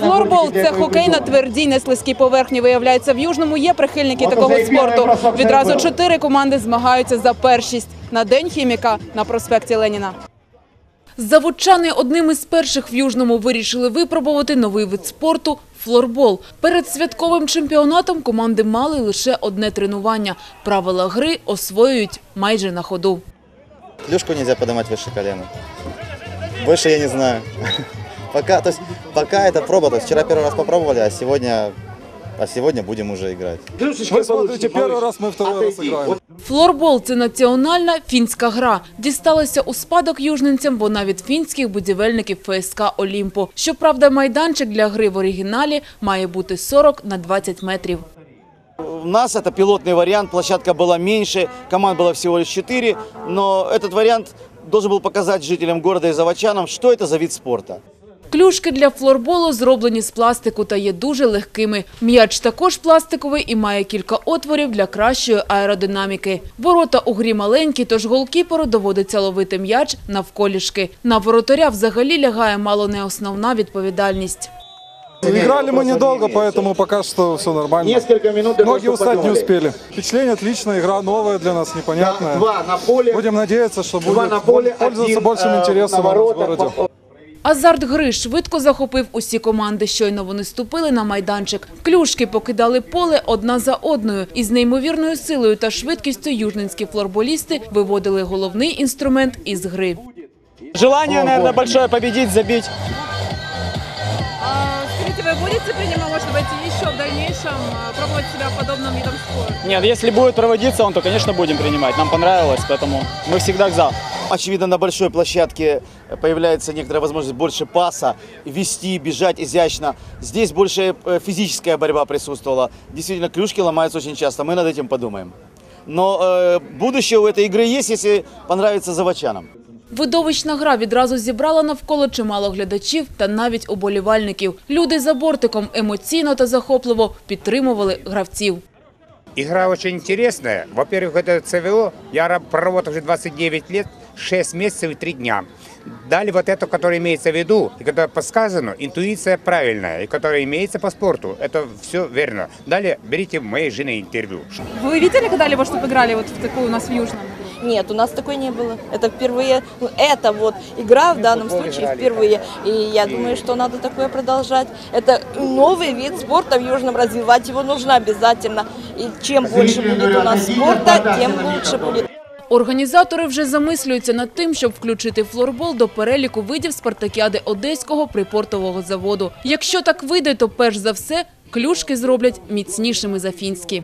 Флорбол це хокей на твердій неслизькій поверхні. Виявляється, в Южному є прихильники такого спорту. Відразу чотири команди змагаються за першість на день хіміка на проспекті Леніна. Заводчани одним із перших в Южному вирішили випробувати новий вид спорту – флорбол. Перед святковим чемпіонатом команди мали лише одне тренування. Правила гри освоюють майже на ходу. Клюшку нельзя поднимать выше колена. Выше я не знаю. Пока, то есть, пока это проба. То есть вчера первый раз попробовали, а сегодня, а сегодня будем уже играть. Вы смотрите первый раз, мы второй раз играем. Флорбол – це національна фінська гра. Дісталася у спадок южненцям вона від фінських будівельників ФСК «Олімпо». Щоправда, майданчик для гри в оригіналі має бути 40 на 20 метрів. У нас это пилотный вариант, площадка была меньше, команд было всего лишь 4, но этот вариант должен был показать жителям города и заводчанам, что это за вид спорта. Клюшки для флорболу зроблені з пластику та є дуже легкими. М'яч також пластиковий і має кілька отворів для кращої аеродинаміки. Ворота у грі маленькі, тож голкіперу доводиться ловити м'яч навколішки. На воротаря взагалі лягає мало не основна відповідальність. Играли мы недолго, поэтому пока что все нормально. Несколько минут для того, Ноги чтобы устать не подумали. успели. Впечатление отличное, игра новая для нас, непонятная. Два на поле, Будем надеяться, что два будет на поле, пользоваться один, большим э, интересом на у нас в воротах. городе. Азарт гри швидко захопив усі команди. Щойно вони ступили на майданчик. Клюшки покидали поле одна за одною. Із неймовірною силою та швидкістю южненські флорболісти виводили головний інструмент із гри. Желание, наверное, большое победить, забить. Скажите, вы будете принимать, может быть, еще в дальнейшем пробовать себя в подобном видом спорта? Нет, если будет проводиться он, то, конечно, будем принимать. Нам понравилось, поэтому мы всегда за. Очевидно, на большой площадке появляется некоторая возможность больше паса, вести, бежать изящно. Здесь больше э, физическая борьба присутствовала. Действительно, клюшки ломаются очень часто, мы над этим подумаем. Но э, будущее у этой игры есть, если понравится заводчанам. Видовищна гра відразу зібрала навколо чимало глядачів та навіть уболівальників. Люди за бортиком емоційно та захопливо підтримували гравців. Игра очень интересная. Во-первых, это ЦВО. Я раб- проработал уже 29 лет, 6 месяцев и 3 дня. Дали вот это, которое имеется в виду, и которое подсказано, интуиция правильная, и которая имеется по спорту. Это все верно. Далее берите в моей жены интервью. Вы видели когда-либо, чтобы играли вот в такую у нас в Южном? Нет, у нас такой не было. Это впервые, ну, это вот игра в данном случае впервые. И я думаю, что надо такое продолжать. Это новый вид спорта в Южном, развивать его нужно обязательно. И чем больше будет у нас спорта, тем лучше будет. Організатори вже замислюються над тим, щоб включити флорбол до переліку видів спартакіади Одеського припортового заводу. Якщо так вийде, то перш за все клюшки зроблять міцнішими за фінські.